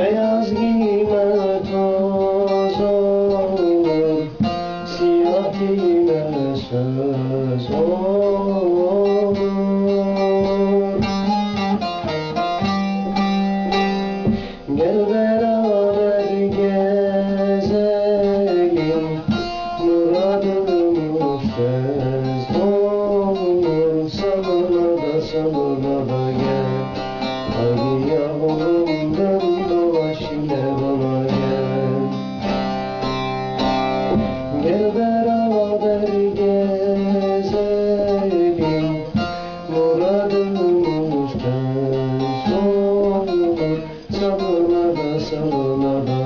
Isaiah olur Salına da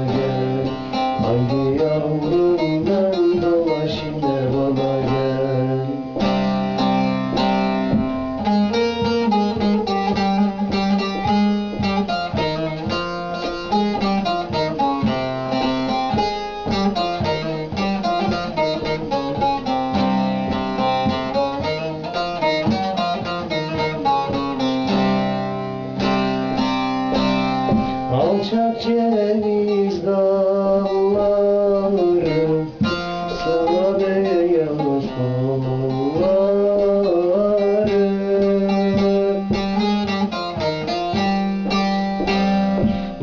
alçak dalları Sana beyan sonları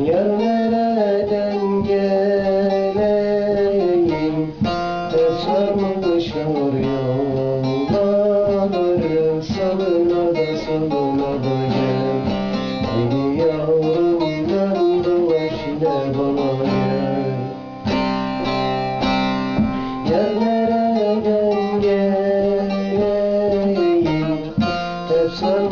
Yar nereden geleyim. Her sarmışlar yolları Salına da salına da So.